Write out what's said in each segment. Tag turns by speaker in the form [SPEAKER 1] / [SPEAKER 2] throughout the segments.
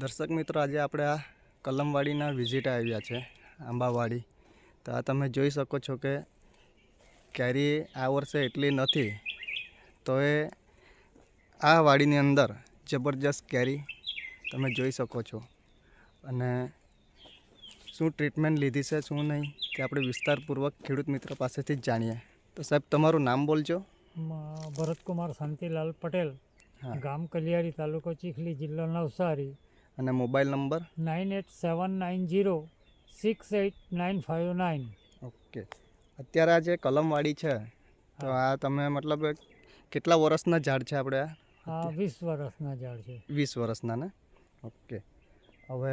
[SPEAKER 1] દર્શક મિત્રો આજે આપણે આ કલમવાડીના વિઝિટ આવ્યા છે આંબાવાડી. તો આ તમે જોઈ શકો છો કે કેરી આ વર્ષે એટલી નથી. તો એ આ વાડીની અંદર જબરજસ્ત કેરી તમે જોઈ શકો છો. અને શું ટ્રીટમેન્ટ લીધી છે શું નહીં તે આપણે વિસ્તારપૂર્વક ખેડૂત મિત્ર પાસેથી જ જાણીએ. તો સાહેબ તમારું નામ બોલજો.
[SPEAKER 2] ભરતકુમાર શાંતિલાલ પટેલ
[SPEAKER 1] હા.
[SPEAKER 2] ગામ કલિયારી તાલુકો ચીખલી જિલ્લો નવસારી.
[SPEAKER 1] અને mobile number?
[SPEAKER 2] Nine eight seven nine zero six eight nine five nine.
[SPEAKER 1] Okay. અત્યારે આ જે કલમવાડી છે તો આ તમે મતલબ કેટલા વર્ષના ઝાડ છે આપણે આ?
[SPEAKER 2] આ વીસ વર્ષના ઝાડ છે.
[SPEAKER 1] વીસ વર્ષના ને? ઓકે. હવે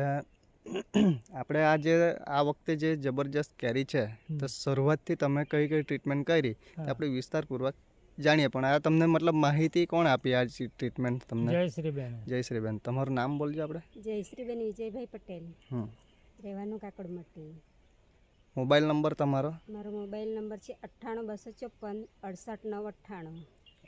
[SPEAKER 1] આપણે આ જે આ વખતે જે જબરજસ્ત કેરી છે તો શરૂઆતથી તમે કઈ કઈ ટ્રીટમેન્ટ કરી આપણે વિસ્તારપૂર્વક જાણીએ પણ આ તમને મતલબ માહિતી કોણ આપી આ ટ્રીટમેન્ટ તમને?
[SPEAKER 2] જય શ્રી બેન
[SPEAKER 1] જયશ્રીબેન તમારું નામ બોલજો આપણે.
[SPEAKER 3] જયશ્રીબેન વિજયભાઈ પટેલ.
[SPEAKER 1] હમ.
[SPEAKER 3] રહેવાનું કાકડમટ્ટી
[SPEAKER 1] મોબાઈલ નંબર તમારો?
[SPEAKER 3] મારો મોબાઈલ નંબર છે અઠ્ઠાણું બસો ચોપન અડસઠ નવ અઠ્ઠાણું.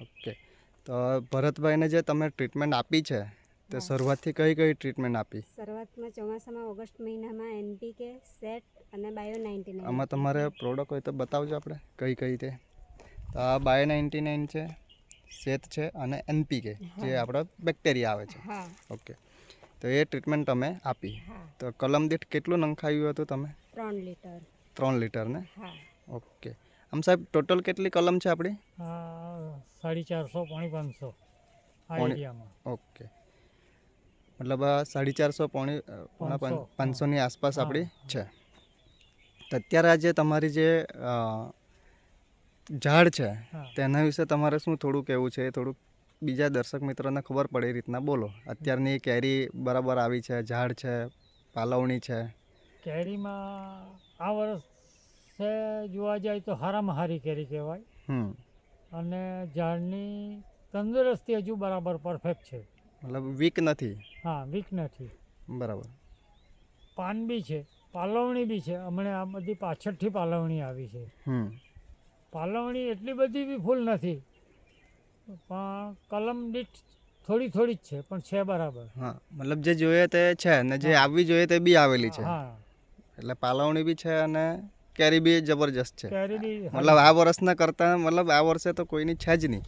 [SPEAKER 1] ઓકે. તો ભરતભાઈને જે તમે ટ્રીટમેન્ટ આપી છે તે શરૂઆતથી કઈ કઈ ટ્રીટમેન્ટ આપી?
[SPEAKER 3] શરૂઆતમાં ચોમાસામાં ઓગસ્ટ મહિનામાં એનપીકે સેટ અને બાયો નાઇન્ટી
[SPEAKER 1] આમાં તમારે પ્રોડક્ટ હોય તો બતાવજો આપણે કઈ કઈ તે. તો આ બાય નાઇન્ટી નાઇન છે શેત છે અને એનપીકે જે આપણા બેક્ટેરિયા આવે છે. ઓકે. તો એ ટ્રીટમેન્ટ તમે આપી. તો કલમ દીઠ કેટલું નંખાયું હતું તમે?
[SPEAKER 3] ત્રણ લીટર.
[SPEAKER 1] ત્રણ લીટર ને? ઓકે. આમ સાહેબ ટોટલ કેટલી કલમ છે આપણી?
[SPEAKER 2] સાડી ચારસો પોણી પાંચસો.
[SPEAKER 1] ઓકે. મતલબ આ સાડી ચારસો પોણી પોણા પાંચસોની આસપાસ આપણી છે. તો અત્યારે આજે તમારી જે ઝાડ છે તેના વિશે તમારે શું થોડું કહેવું છે? થોડુંક બીજા દર્શક મિત્રોને ખબર પડે એ રીતના બોલો. અત્યારની કેરી બરાબર આવી છે ઝાડ છે પાલવણી છે.
[SPEAKER 2] કેરીમાં આ વર્ષે જોવા જાય તો હારામાં હારી કેરી કહેવાય.
[SPEAKER 1] હમ.
[SPEAKER 2] અને ઝાડની તંદુરસ્તી હજુ બરાબર પરફેક્ટ છે.
[SPEAKER 1] મતલબ વીક નથી?
[SPEAKER 2] હા વીક નથી.
[SPEAKER 1] બરાબર.
[SPEAKER 2] પાન બી છે પાલવણી બી છે. હમણાં આ બધી પાછળથી પાલવણી આવી છે.
[SPEAKER 1] હમ.
[SPEAKER 2] પાલવણી એટલી બધી બી ફૂલ નથી. પણ કલમ દીઠ થોડી થોડી જ છે પણ છે બરાબર.
[SPEAKER 1] હા મતલબ જે જોઈએ તે છે ને જે આવવી જોઈએ તે બી આવેલી છે.
[SPEAKER 2] હા.
[SPEAKER 1] એટલે પાલવણી બી છે અને કેરી બી જબરજસ્ત છે. મતલબ આ વર્ષના કરતાં મતલબ આ વર્ષે તો કોઈની છે જ નહીં.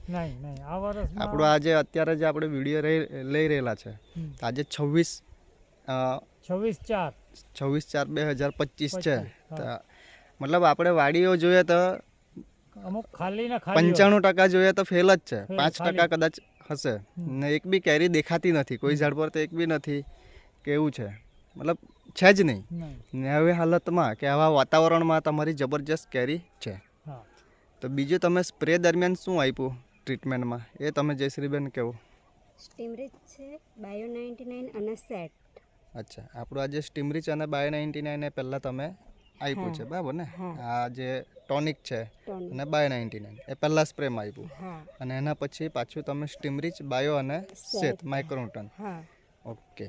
[SPEAKER 2] આ વર્ષ
[SPEAKER 1] આપણું આજે અત્યારે જે આપણે વીડિયો લઈ રહેલા છે આજે છવ્વીસ
[SPEAKER 2] છવ્વીસ ચાર.
[SPEAKER 1] છવ્વીસ ચાર બે હજાર પચીસ છે. મતલબ આપણે વાડીઓ જોઈએ તો
[SPEAKER 2] અમુક ખાલી ને ખાલી
[SPEAKER 1] પંચાણું ટકા જોઈએ તો ફેલ જ છે. પાંચ ટકા કદાચ હશે. ને એક બી કેરી દેખાતી નથી. કોઈ ઝાડ પર તો એક બી નથી. કે એવું છે. મતલબ છે જ નહીં.
[SPEAKER 2] નહીં.
[SPEAKER 1] ને હવે હાલતમાં કે આવા વાતાવરણમાં તમારી જબરજસ્ત કેરી છે. તો બીજું તમે સ્પ્રે દરમિયાન શું આપ્યું ટ્રીટમેન્ટમાં? એ તમે જયશ્રીબેન કહો.
[SPEAKER 3] સ્ટીમરીચ છે બાયો નાઇન્ટી નાઇન અને સેટ.
[SPEAKER 1] અચ્છા. આપણું આજે સ્ટીમરીચ અને બાયો નાઇન્ટી નાઇન એ પહેલાં તમે આપ્યું છે બરાબર ને? આ જે ટોનિક છે અને બાય નાઇન્ટી નાઇન એ પહેલાં સ્પ્રેમાં આપ્યું અને એના પછી પાછું તમે સ્ટીમરીચ બાયો અને
[SPEAKER 3] સેત. માઇક્રોન્ટન
[SPEAKER 1] ઓકે.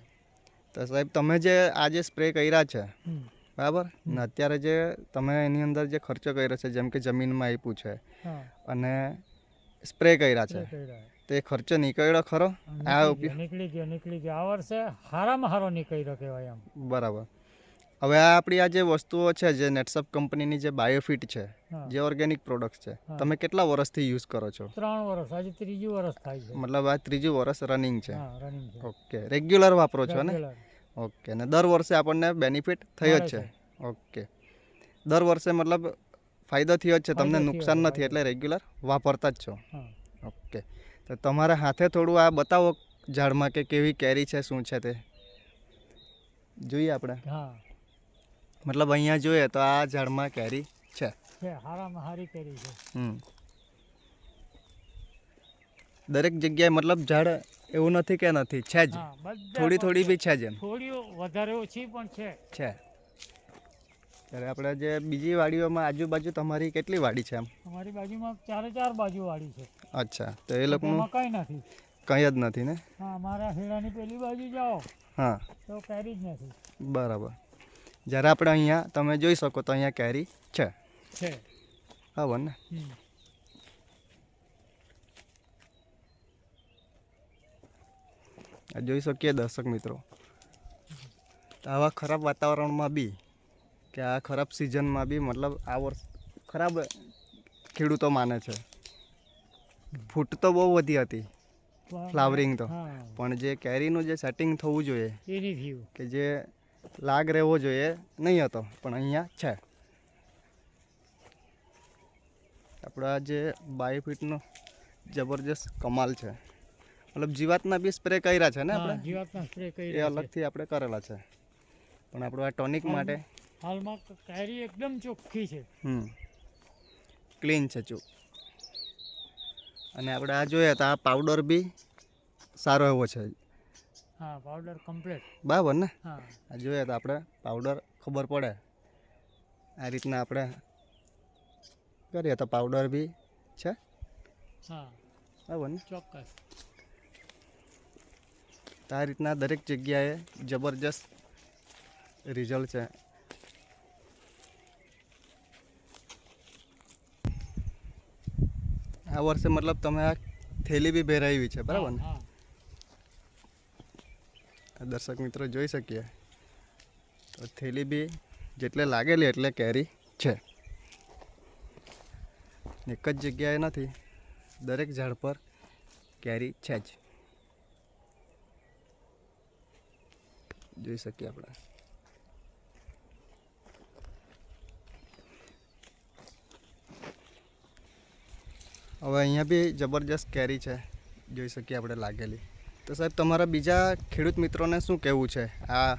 [SPEAKER 1] તો સાહેબ તમે જે આ જે સ્પ્રે કર્યા છે બરાબર? ને અત્યારે જે તમે એની અંદર જે ખર્ચો કર્યો છે જેમ કે જમીનમાં આપ્યું છે અને સ્પ્રે કર્યા છે. તો ખર્ચો નીકળ્યો ખરો? આ ઉપયોગ
[SPEAKER 2] નીકળી ગયો નીકળી ગયો. આ વર્ષે હારામાં હારો નીકળ્યો કહેવાય એમ.
[SPEAKER 1] બરાબર. હવે આ આપણી આ જે વસ્તુઓ છે જે નેટસપ કંપનીની જે બાયોફિટ છે જે ઓર્ગેનિક પ્રોડક્ટ છે તમે કેટલા વર્ષથી યુઝ કરો છો?
[SPEAKER 2] ત્રણ વર્ષ આજે ત્રીજું વર્ષ થાય છે.
[SPEAKER 1] મતલબ આ ત્રીજું વર્ષ રનિંગ છે. ઓકે રેગ્યુલર વાપરો છો ને? ઓકે ને દર વર્ષે આપણને બેનિફિટ થયો જ છે. ઓકે દર વર્ષે મતલબ ફાયદો થયો જ છે તમને નુકસાન નથી એટલે રેગ્યુલર વાપરતા જ છો. ઓકે તો તમારા હાથે થોડું આ બતાવો ઝાડમાં કે કેવી કેરી છે શું છે તે? જોઈએ આપણે.
[SPEAKER 2] હા.
[SPEAKER 1] મતલબ અહીંયા જોઈએ તો આ ઝાડમાં કેરી છે.
[SPEAKER 2] છે હારામાં હારી કરી છે.
[SPEAKER 1] હમ. દરેક જગ્યાએ મતલબ ઝાડ એવું નથી કે નથી છે જ. થોડી થોડી બી છે જ એમ.
[SPEAKER 2] થોડી વધારે ઓછી પણ છે.
[SPEAKER 1] છે. ત્યારે આપણે જે બીજી વાડીઓમાં આજુબાજુ તમારી કેટલી વાડી છે એમ?
[SPEAKER 2] અમારી બાજુમાં ચારે ચાર બાજુ વાળી છે.
[SPEAKER 1] અચ્છા તો એ લોકોનું
[SPEAKER 2] કંઈ નથી.
[SPEAKER 1] કંઈ જ નથી ને?
[SPEAKER 2] હા અમારા હેડાની પેલી બાજુ જાઓ
[SPEAKER 1] હા.
[SPEAKER 2] તો કેરી જ નથી.
[SPEAKER 1] બરાબર. જ્યારે આપણે અહીંયા તમે જોઈ શકો તો અહીંયા કેરી છે.
[SPEAKER 2] છે.
[SPEAKER 1] બરાબર ને. જોઈ શકીએ દર્શક મિત્રો. આવા ખરાબ વાતાવરણમાં બી કે આ ખરાબ સિઝનમાં બી મતલબ આ વર્ષ ખરાબ ખેડૂતો માને છે. ફૂટ તો બહુ વધી હતી ફ્લાવરિંગ તો. પણ જે કેરીનું જે સેટિંગ થવું જોઈએ કે જે લાગ રહેવો જોઈએ. નહીં હતો પણ અહીંયા છે. આપણા જે બાયોફિટનો જબરજસ્ત કમાલ છે. મતલબ જીવાતના બી સ્પ્રે કર્યા છે ને આપણે?
[SPEAKER 2] જીવાતના સ્પ્રે કરી
[SPEAKER 1] એ અલગથી આપણે કરેલા છે. પણ આપણું આ ટોનિક માટે
[SPEAKER 2] હાલમાં કેરી એકદમ ચોખ્ખી છે.
[SPEAKER 1] હમ. ક્લીન છે ચૂપ અને આપણે આ જોઈએ તો આ પાવડર બી સારો એવો છે.
[SPEAKER 2] હા પાવડર કમ્પ્લીટ
[SPEAKER 1] બરાબર ને?
[SPEAKER 2] હા.
[SPEAKER 1] આ જોઈએ તો આપણે પાવડર ખબર પડે. આ રીતના આપણે કરીએ તો પાવડર બી છે.
[SPEAKER 2] હા.
[SPEAKER 1] બરાબર ને?
[SPEAKER 2] ચોક્કસ.
[SPEAKER 1] તો આ રીતના દરેક જગ્યાએ જબરજસ્ત રિઝલ્ટ છે. આ વર્ષે મતલબ તમે આ થેલી બી ભેરાવી છે બરાબર ને? દર્શક મિત્રો જોઈ શકીએ. તો થેલી બી જેટલે લાગેલી એટલે કેરી છે. એક જ જગ્યાએ નથી, દરેક ઝાડ પર કેરી છે જ. જોઈ શકીએ આપણે. હવે અહીંયા બી જબરજસ્ત કેરી છે. જોઈ શકીએ આપણે લાગેલી. તો સાહેબ તમારા બીજા ખેડૂત મિત્રોને શું કહેવું છે? આ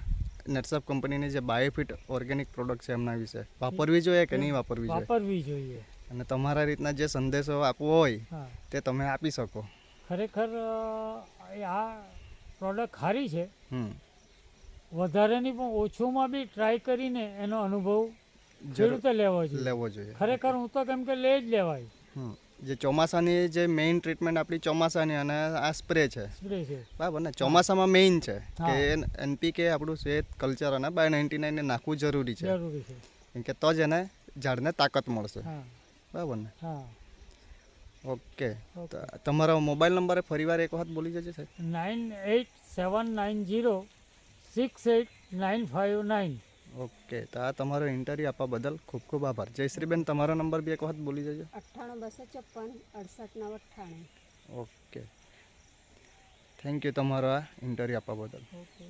[SPEAKER 1] નટસપ કંપનીની જે બાયોફિટ ઓર્ગેનિક પ્રોડક્ટ છે એમના વિશે. વાપરવી જોઈએ કે નહીં વાપરવી જોઈએ?
[SPEAKER 2] વાપરવી જોઈએ.
[SPEAKER 1] અને તમારા રીતના જે સંદેશો આપવો હોય તે તમે આપી શકો.
[SPEAKER 2] ખરેખર આ પ્રોડક્ટ સારી છે. વધારેની પણ ઓછુંમાં બી ટ્રાય કરીને એનો અનુભવ
[SPEAKER 1] જરૂર.
[SPEAKER 2] ખેડૂતે લેવો જોઈએ.
[SPEAKER 1] લેવો જોઈએ.
[SPEAKER 2] ખરેખર હું તો કેમ કે લે જ લેવાય.
[SPEAKER 1] જે ચોમાસાની જે મેઇન ટ્રીટમેન્ટ આપણી ચોમાસાની અને આ સ્પ્રે છે.
[SPEAKER 2] સ્પ્રે છે.
[SPEAKER 1] બરાબર ને? ચોમાસામાં મેઇન છે કે એનપીકે આપણું શ્વેત કલ્ચર અને બાય નાઇન્ટી નાઇનને નાખવું જરૂરી છે.
[SPEAKER 2] જરૂરી છે.
[SPEAKER 1] કેમ કે તો જ એને ઝાડને તાકાત મળશે. બરાબર ને? ઓકે.
[SPEAKER 2] ઓકે.
[SPEAKER 1] તમારો મોબાઈલ નંબર ફરીવાર એક વખત બોલી જજો સાહેબ.
[SPEAKER 2] Nine eight seven nine zero six eight nine five nine
[SPEAKER 1] okay તો આ તમારો ઇન્ટરવ્યૂ આપવા બદલ ખૂબ ખૂબ આભાર. જયશ્રીબેન તમારો નંબર બી એક વખત બોલી જજો.
[SPEAKER 3] અઠ્ઠાણું બસો ચોપન અડસઠ નવ અઠ્ઠાણું.
[SPEAKER 1] ઓકે. થેન્ક યુ તમારો આ ઇન્ટરવ્યૂ આપવા બદલ.
[SPEAKER 2] ઓકે